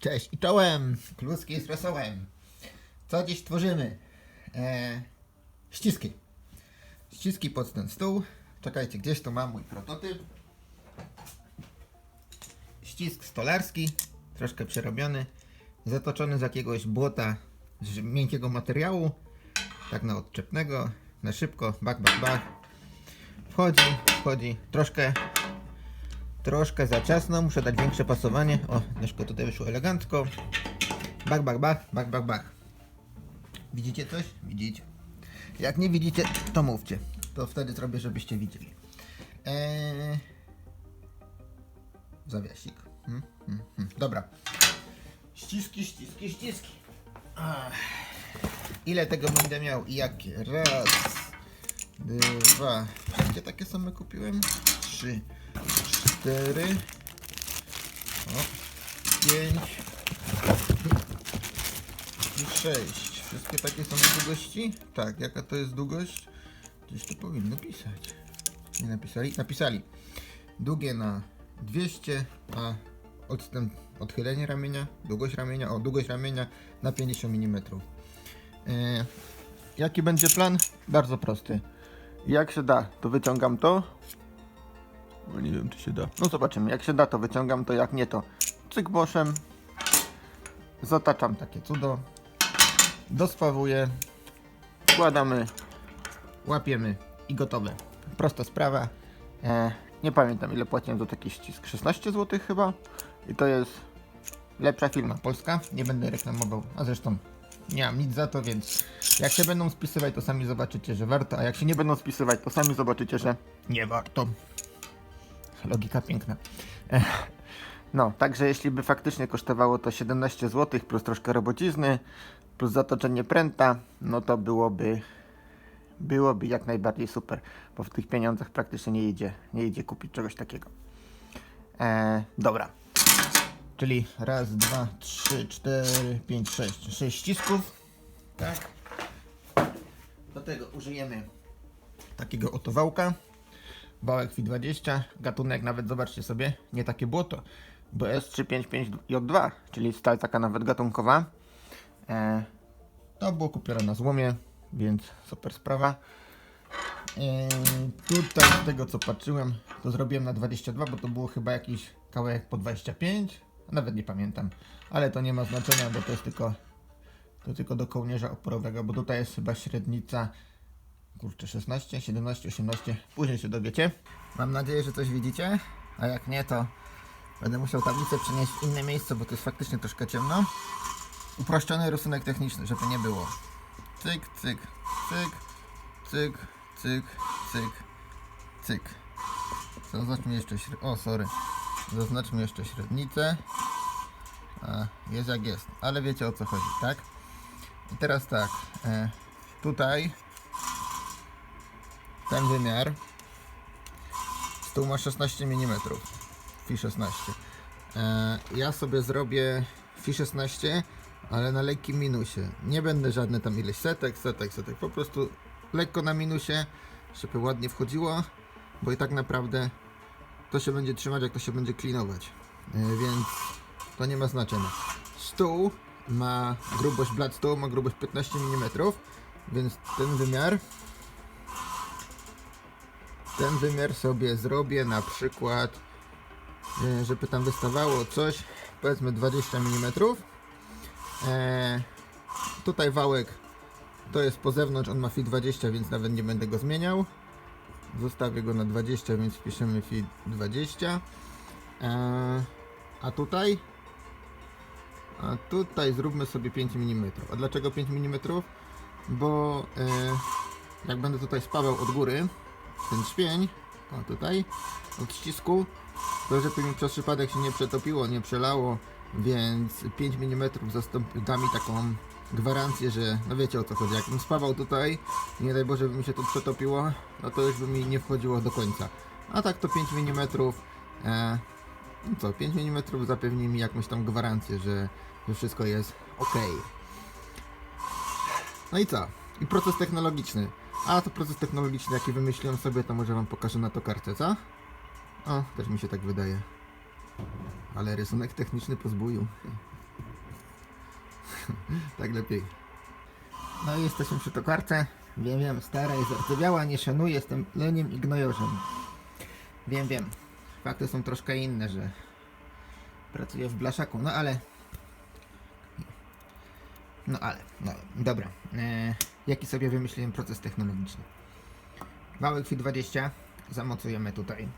Cześć i czołem! Kluski z rosołem. Co dziś tworzymy? E, ściski. Ściski pod ten stół. Czekajcie, gdzieś tu mam mój prototyp. Ścisk stolarski, troszkę przerobiony, zatoczony z jakiegoś błota, z miękkiego materiału, tak na odczepnego, na szybko, bak, bak, bak. Wchodzi, wchodzi, troszkę Troszkę za ciasno, muszę dać większe pasowanie. O, nóżko tutaj wyszło elegancko. Bak, bak, bak, bak, bak, bak. Widzicie coś? Widzicie. Jak nie widzicie, to mówcie. To wtedy zrobię, żebyście widzieli. Eee... Zawiasik. Hmm, hmm, hmm. Dobra. Ściski, ściski, ściski. Ach. Ile tego będę miał i jakie? Raz, dwa. Wszystkie takie same kupiłem? Trzy, cztery, o, pięć i sześć. Wszystkie takie są długości? Tak, jaka to jest długość? Gdzieś to powinno pisać. Nie napisali? Napisali. Długie na 200, a odstęp, odchylenie ramienia, długość ramienia, o długość ramienia na 50 mm. E, jaki będzie plan? Bardzo prosty. Jak się da, to wyciągam to, bo nie wiem, czy się da. No zobaczymy. Jak się da, to wyciągam to. Jak nie, to cyk boszem. Zataczam takie cudo. Dospawuję. Wkładamy. Łapiemy i gotowe. Prosta sprawa. E, nie pamiętam ile płaciłem za taki ścisk. 16 zł chyba. I to jest lepsza firma polska. Nie będę reklamował. A zresztą nie mam nic za to, więc jak się będą spisywać, to sami zobaczycie, że warto. A jak się nie będą spisywać, to sami zobaczycie, że nie warto. Logika piękna. No, także jeśli by faktycznie kosztowało to 17 zł plus troszkę robocizny, plus zatoczenie pręta, no to byłoby byłoby jak najbardziej super, bo w tych pieniądzach praktycznie nie idzie, nie idzie kupić czegoś takiego. E, dobra. Czyli raz, dwa, trzy, cztery, pięć, sześć. Sześć ścisków. Tak. Do tego użyjemy takiego oto Wałek FI20, gatunek nawet zobaczcie sobie, nie takie błoto, bo S355J2, czyli stal taka nawet gatunkowa. E, to było kupione na złomie, więc super sprawa. E, tutaj z tego co patrzyłem, to zrobiłem na 22, bo to było chyba jakiś kawałek po 25, nawet nie pamiętam, ale to nie ma znaczenia, bo to jest tylko to tylko do kołnierza oporowego, bo tutaj jest chyba średnica Kurczę, 16, 17, 18. Później się dowiecie. Mam nadzieję, że coś widzicie. A jak nie, to będę musiał tablicę przenieść w inne miejsce, bo to jest faktycznie troszkę ciemno. Uproszczony rysunek techniczny, żeby nie było. Cyk, cyk, cyk, cyk, cyk, cyk, cyk. Zaznaczmy jeszcze średnicę. O, sorry. Zaznaczmy jeszcze średnicę. A, jest jak jest. Ale wiecie o co chodzi, tak? I teraz tak. E, tutaj ten wymiar. Stół ma 16 mm Fi 16 e, ja sobie zrobię Fi 16 ale na lekkim minusie. Nie będę żadne tam ileś setek, setek, setek. Po prostu lekko na minusie żeby ładnie wchodziło bo i tak naprawdę to się będzie trzymać jak to się będzie klinować. E, więc to nie ma znaczenia. Stół ma grubość blat stół ma grubość 15 mm więc ten wymiar ten wymiar sobie zrobię na przykład, e, żeby tam wystawało coś, powiedzmy 20 mm. E, tutaj wałek to jest po zewnątrz, on ma FI 20, więc nawet nie będę go zmieniał. Zostawię go na 20, więc wpiszemy FI 20. E, a tutaj? A tutaj zróbmy sobie 5 mm. A dlaczego 5 mm? Bo jak będę tutaj spawał od góry, ten śpień, o tutaj, od ścisku, to żeby mi przez przypadek się nie przetopiło, nie przelało, więc 5 mm da mi taką gwarancję, że no wiecie o co chodzi, jakbym spawał tutaj, nie daj Boże by mi się tu przetopiło, no to już by mi nie wchodziło do końca. A tak to 5 mm, e, no co, 5 mm zapewni mi jakąś tam gwarancję, że, że wszystko jest ok. No i co? I proces technologiczny. A to proces technologiczny, jaki wymyśliłem sobie, to może wam pokażę na to kartce, co? O, też mi się tak wydaje. Ale rysunek techniczny po zbóju. tak lepiej. No i jesteśmy przy tokarce. Wiem, wiem, stara jest zardzewiała, nie szanuję, jestem leniem i gnojorzem. Wiem, wiem. Fakty są troszkę inne, że pracuję w blaszaku, no ale... No ale, no dobra. E, jaki sobie wymyśliłem proces technologiczny? Wałek FI 20 zamocujemy tutaj.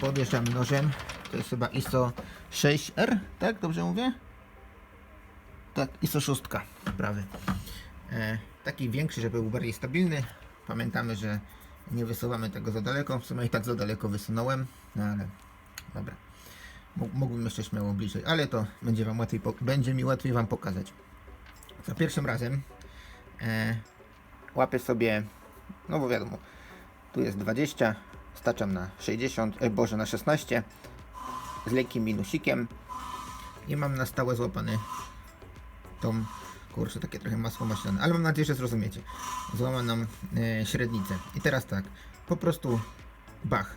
Podjeżdżamy nożem. To jest chyba ISO 6R, tak? Dobrze mówię? Tak, ISO 6, prawy. E, taki większy, żeby był bardziej stabilny. Pamiętamy, że nie wysuwamy tego za daleko. W sumie i tak za daleko wysunąłem, no ale dobra. Mó- Mógłbym jeszcze śmiało bliżej, ale to będzie, wam łatwiej będzie mi łatwiej Wam pokazać. Za pierwszym razem e, łapię sobie, no bo wiadomo, tu jest 20, staczam na 60, e, boże na 16 z lekkim minusikiem i mam na stałe złapany tą, kurczę, takie trochę masło maślane, ale mam nadzieję, że zrozumiecie, złamaną e, średnicę. I teraz tak, po prostu bach,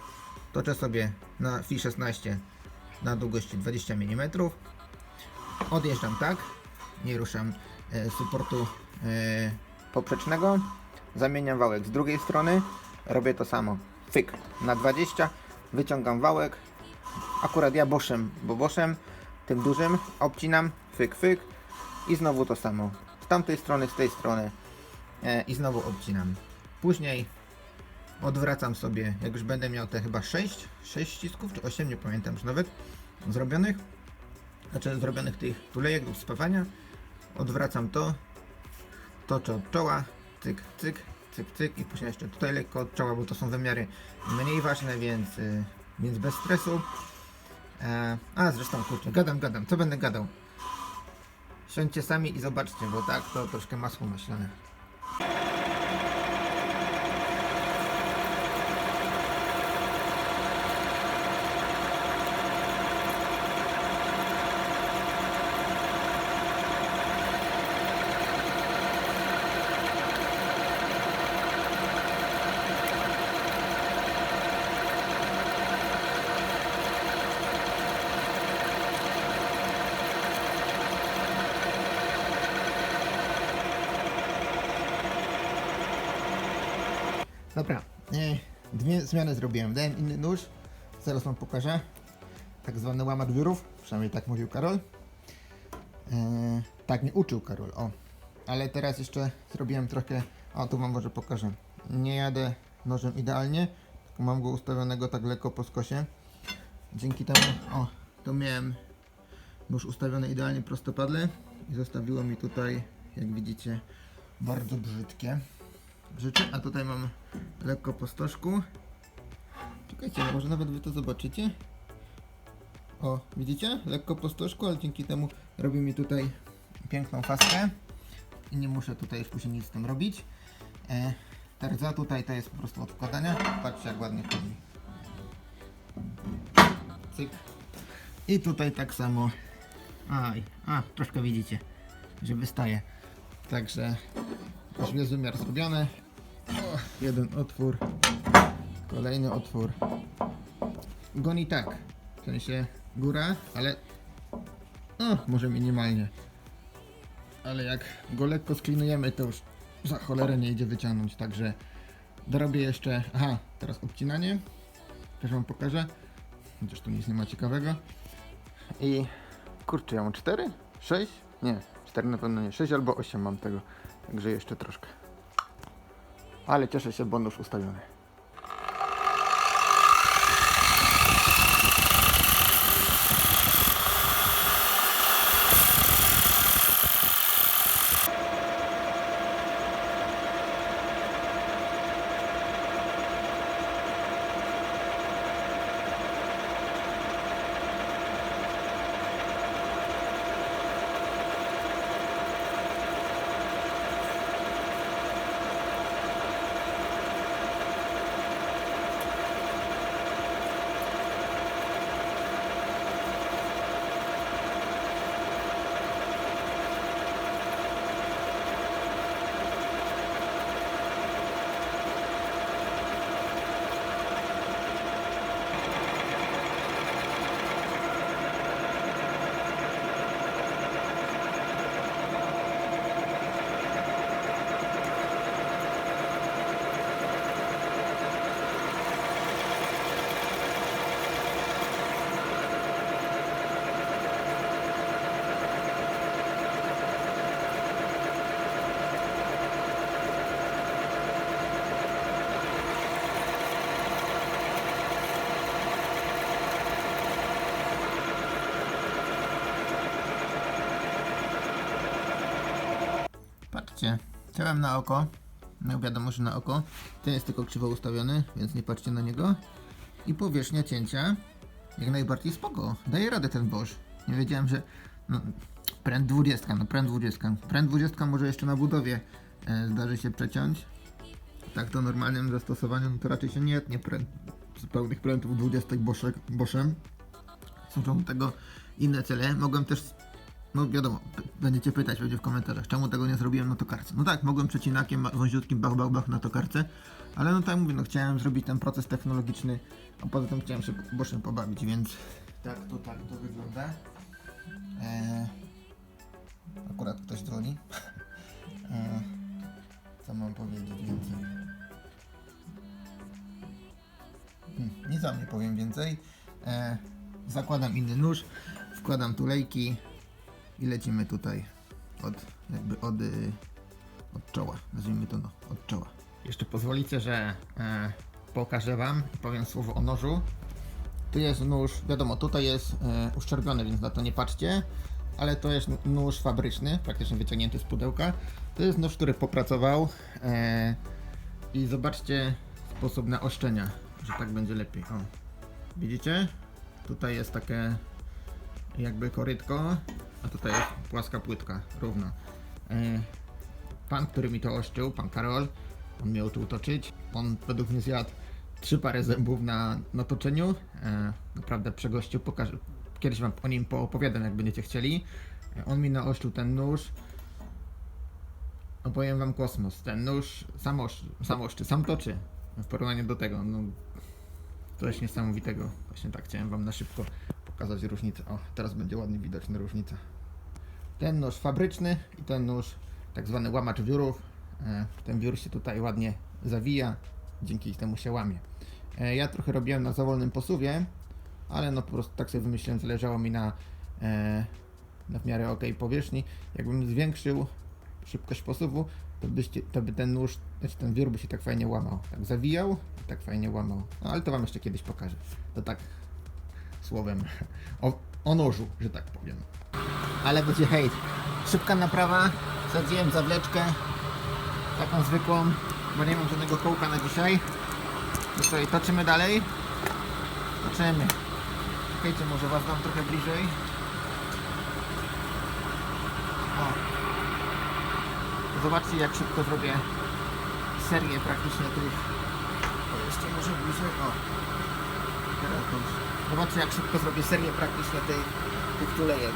toczę sobie na FI 16 na długości 20 mm, odjeżdżam tak, nie ruszam e, supportu e, poprzecznego, zamieniam wałek z drugiej strony, robię to samo, fyk, na 20, wyciągam wałek, akurat ja boszem, bo boszem, tym dużym, obcinam, fyk, fyk i znowu to samo, z tamtej strony, z tej strony. E, i znowu obcinam. Później odwracam sobie, jak już będę miał te chyba 6, 6 ścisków, czy 8, nie pamiętam już nawet, zrobionych, znaczy zrobionych tych tulejek do spawania, odwracam to, toczę od czoła, cyk, cyk, cyk, cyk i później jeszcze tutaj lekko od czoła, bo to są wymiary mniej ważne, więc, y, więc bez stresu. E, a zresztą kurczę, gadam, gadam, co będę gadał? Siądźcie sami i zobaczcie, bo tak to troszkę masło maślane. Dobra, e, dwie zmiany zrobiłem. Dałem inny nóż, zaraz wam pokażę. Tak zwany łamacz wiórów, przynajmniej tak mówił Karol. E, tak mnie uczył Karol, o. Ale teraz jeszcze zrobiłem trochę, o tu wam może pokażę. Nie jadę nożem idealnie, tylko mam go ustawionego tak lekko po skosie. Dzięki temu, o, to miałem nóż ustawiony idealnie prostopadle i zostawiło mi tutaj, jak widzicie, bardzo brzydkie rzeczy, a tutaj mam lekko po stożku. Czekajcie, może nawet wy to zobaczycie. O, widzicie? Lekko po stożku, ale dzięki temu robi mi tutaj piękną faskę. I nie muszę tutaj już później nic z tym robić. E, ta rdza tutaj to jest po prostu od wkładania. Patrzcie jak ładnie chodzi. Cyk. I tutaj tak samo. Aj, a, troszkę widzicie, że wystaje. Także już jest wymiar zrobiony. O, jeden otwór, kolejny otwór. Goni tak, w sensie góra, ale może minimalnie. Ale jak go lekko sklinujemy, to już za cholerę nie idzie wyciągnąć, także dorobię jeszcze, aha, teraz obcinanie, też wam pokażę, chociaż tu nic nie ma ciekawego. I kurczę, ja mam 4? 6? Nie, 4 na pewno nie, 6 albo 8 mam tego, także jeszcze troszkę. Ale cieszę się, bo nóż ustawiony. Na oko, no wiadomo, że na oko, ten jest tylko krzywo ustawiony, więc nie patrzcie na niego. I powierzchnia cięcia, jak najbardziej spoko, daje radę ten Bosch. Nie wiedziałem, że, no, pręd 20, no pręd 20, pręd 20 może jeszcze na budowie e, zdarzy się przeciąć. Tak to normalnym zastosowaniu, to raczej się nie etnie pręd, z pełnych prętów 20 Boschek, Boschem. Są do tego inne cele. Mogłem też, no wiadomo, będziecie pytać będzie w komentarzach, czemu tego nie zrobiłem na tokarce. No tak, mogłem przecinakiem wąziutkim bach, bach, bach na tokarce, ale no tak mówię, no chciałem zrobić ten proces technologiczny, a poza tym chciałem się Boschem pobawić, więc tak to, tak to wygląda. Eee, akurat ktoś dzwoni. Eee, co mam powiedzieć więcej? Hmm, nic za mnie powiem więcej. E, zakładam inny nóż, wkładam tulejki i lecimy tutaj od jakby od, y, od czoła. Nazwijmy to no, od czoła. Jeszcze pozwolicie, że e, pokażę wam i powiem słowo o nożu. Tu jest nóż, wiadomo, tutaj jest e, uszczerbiony, więc na to nie patrzcie, ale to jest nóż fabryczny, praktycznie wyciągnięty z pudełka. To jest nóż, który popracował e, i zobaczcie sposób naoszczenia, że tak będzie lepiej. O. Widzicie? Tutaj jest takie jakby korytko, a tutaj jest płaska płytka, równo. E, Pan, który mi to oszczył, pan Karol, on miał tu toczyć. On według mnie zjadł trzy pary zębów na, toczeniu. E, naprawdę przegościł, pokażę. Kiedyś wam o nim poopowiadam, jak będziecie chcieli. E, on mi naoszczył ten nóż. Opowiem wam kosmos. Ten nóż sam oszczy, sam, oszczy, sam toczy. W porównaniu do tego, no coś niesamowitego. Właśnie tak chciałem wam na szybko pokazać różnicę. O, teraz będzie ładnie widoczna różnica. Ten nóż fabryczny i ten nóż tak zwany łamacz wiórów. E, Ten wiór się tutaj ładnie zawija, dzięki temu się łamie. E, Ja trochę robiłem na zawolnym posuwie, ale no po prostu tak sobie wymyśliłem, zależało mi na, e, na w miarę ok powierzchni. Jakbym zwiększył szybkość posuwu, to, byście, to by ten nóż, znaczy ten wiór by się tak fajnie łamał. Tak zawijał tak fajnie łamał. No ale to wam jeszcze kiedyś pokażę. To tak słowem o, o nożu, że tak powiem. Ale będzie hejt. Szybka naprawa, sadziłem zawleczkę, taką zwykłą, bo nie mam żadnego kołka na dzisiaj. To sobie toczymy dalej. Toczymy. Czekajcie, może was dam trochę bliżej. O. Zobaczcie jak szybko zrobię serię praktycznie tych... O, jeszcze może bliżej, o. Teraz. Zobaczcie jak szybko zrobię serię praktycznie tych, tych tulejek.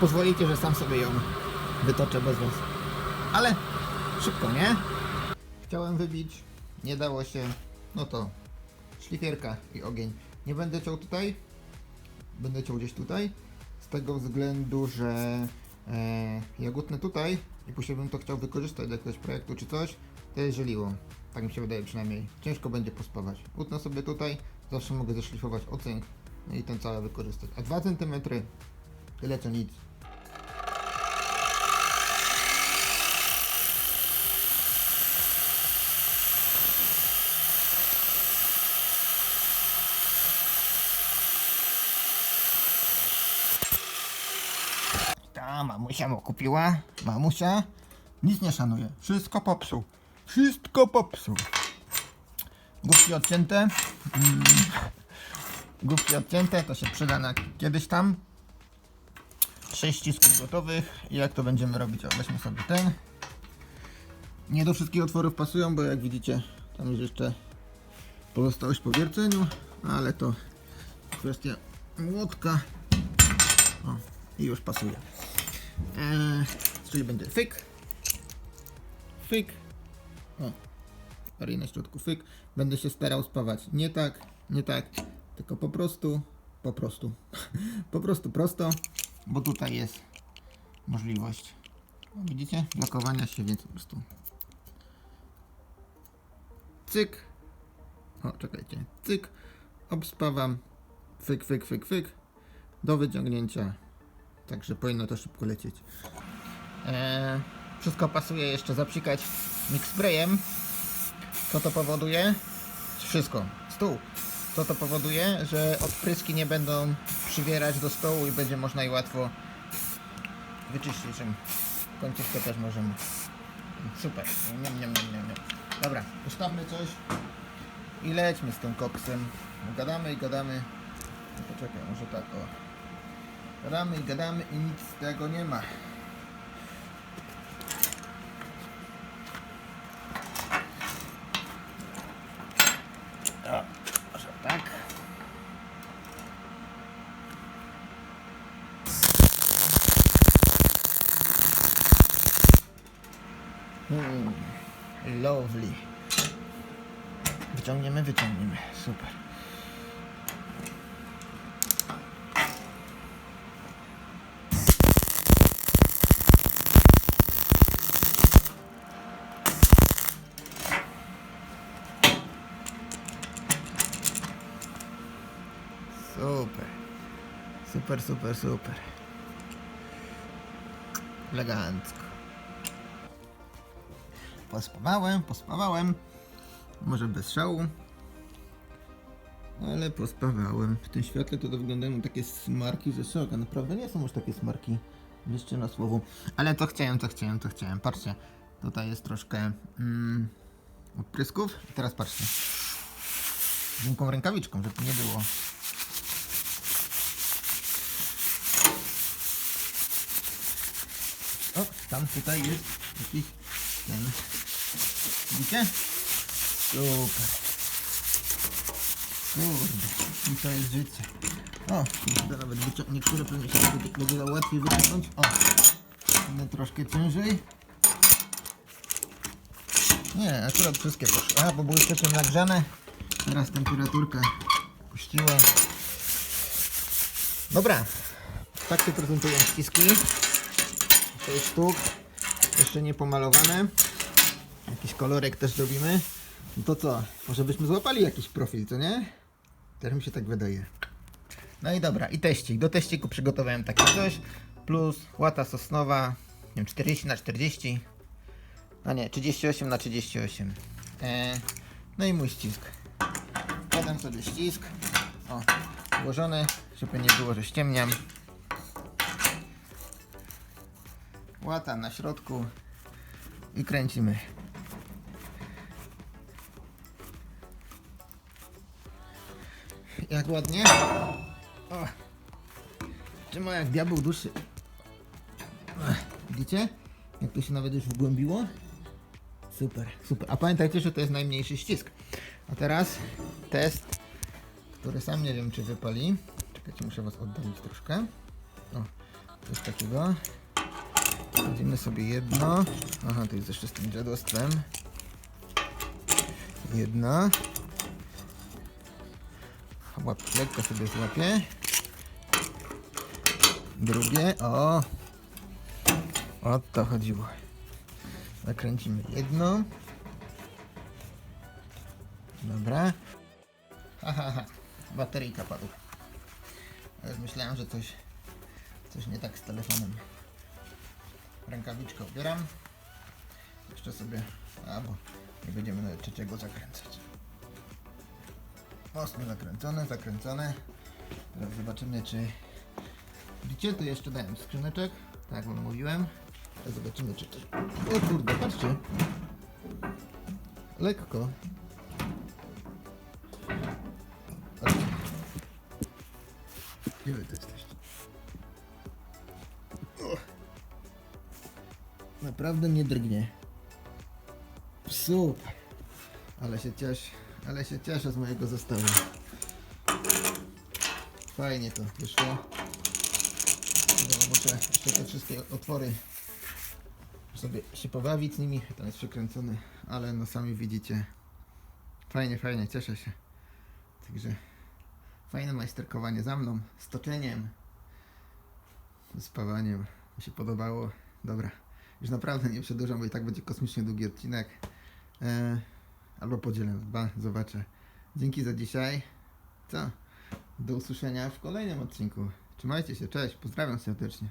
Pozwolicie, że sam sobie ją wytoczę bez was. Ale szybko, nie? Chciałem wybić, nie dało się. No to szlifierka i ogień. Nie będę ciął tutaj, będę ciął gdzieś tutaj. Z tego względu, że e, utnę tutaj i później bym to chciał wykorzystać do jakiegoś projektu czy coś, to jest żeliło. Tak mi się wydaje przynajmniej. Ciężko będzie pospawać. Utnę sobie tutaj, zawsze mogę zeszlifować ocynk no i ten cały wykorzystać. A 2 cm tyle co nic. Ta mamusia mu kupiła. Mamusia nic nie szanuje. Wszystko popsuł. Wszystko popsuł. Główki odcięte. Mm. Główki odcięte, to się przyda na kiedyś tam. Sześć ścisków gotowych. I jak to będziemy robić? O, weźmy sobie ten. Nie do wszystkich otworów pasują, bo jak widzicie, tam jest jeszcze pozostałość po wierceniu, ale to kwestia młotka. O, i już pasuje. Eee, czyli będzie fyk, fyk, o, aryjna na środku fyk. Będę się starał spawać. Nie tak, nie tak, tylko po prostu, po prostu, po prostu prosto, bo tutaj jest możliwość, o, widzicie, blokowania się, więc po prostu. Cyk, o, czekajcie, cyk, obspawam, fyk, fyk, fyk, fyk, do wyciągnięcia Także powinno to szybko lecieć. Eee, wszystko pasuje jeszcze zapsikać mix. Co to powoduje? Wszystko. Stół. Co to powoduje? Że odpryski nie będą przywierać do stołu i będzie można je łatwo wyczyścić. Końcówkę też możemy. Super. Niam, niam, niam, niam. Dobra, ustawmy coś i lećmy z tym koksem. Gadamy i gadamy. Poczekaj, może tak o. Gadamy i gadamy i nic z tego nie ma. O, może tak. Hmm, lovely. Wyciągniemy, wyciągniemy. Super. Super. Super, super, super. Elegancko. Pospawałem, pospawałem. Może bez szału. Ale pospawałem. W tym świetle to, to wyglądają takie smarki ze szok. A naprawdę nie są już takie smarki. Jeszcze na słowo. Ale to chciałem, to chciałem, to chciałem. Patrzcie. Tutaj jest troszkę mm, odprysków. I teraz patrzcie. Z rękawiczką, żeby nie było. O, tam tutaj jest jakiś ten. Widzicie? Super. Kurde, i to jest życie. O, kurde, nawet niektóre pewnie się będzie, będzie łatwiej wyciągnąć. O, inne troszkę ciężej. Nie, akurat wszystkie poszły. A, bo były wcześniej nagrzane. Teraz temperaturka puściła. Dobra, tak się prezentują ściski. 6 sztuk. Jeszcze nie pomalowane. Jakiś kolorek też zrobimy. No to co? Może byśmy złapali jakiś profil, co nie? Też mi się tak wydaje. No i dobra, i teścik. Do teściku przygotowałem takie coś. Plus łata sosnowa. Nie wiem, 40 na 40. A nie, 38 na 38. E, no i mój ścisk. Podam sobie ścisk. O, ułożony, żeby nie było, że ściemniam. Łata na środku i kręcimy. Jak ładnie. O. Trzyma jak diabeł duszy. Widzicie? Jak to się nawet już wgłębiło? Super, super. A pamiętajcie, że to jest najmniejszy ścisk. A teraz test, który sam nie wiem czy wypali. Czekajcie, muszę was oddalić troszkę. O. Coś takiego. Wsadzimy sobie jedno. Aha, to jest jeszcze z tym dziadostwem. Jedno. Łap, lekko sobie złapię. Drugie. O! O to chodziło. Zakręcimy jedno. Dobra. Ha, ha. Bateryjka padła. Już myślałem, że coś, coś nie tak z telefonem. Rękawiczkę ubieram. Jeszcze sobie, a bo nie będziemy nawet trzeciego zakręcać. Mocno zakręcone, zakręcone. Teraz zobaczymy, czy... Widzicie, tu jeszcze dałem skrzyneczek, tak jak wam mówiłem. Teraz zobaczymy, czy coś... O kurde, patrzcie. Lekko. Patrzcie. To jesteście? Naprawdę nie drgnie. Super. Ale się cieszę, ale się cieszę z mojego zestawu. Fajnie to wyszło. Muszę jeszcze te wszystkie otwory sobie się pobawić z nimi. Ten jest przykręcony, ale no sami widzicie. Fajnie, fajnie, cieszę się. Także fajne majsterkowanie za mną, z toczeniem, z pawaniem. Mi się podobało. Dobra, już naprawdę nie przedłużam, bo i tak będzie kosmicznie długi odcinek. E, albo podzielę na dwa, zobaczę. Dzięki za dzisiaj. Co? Do usłyszenia w kolejnym odcinku. Trzymajcie się, cześć, pozdrawiam serdecznie.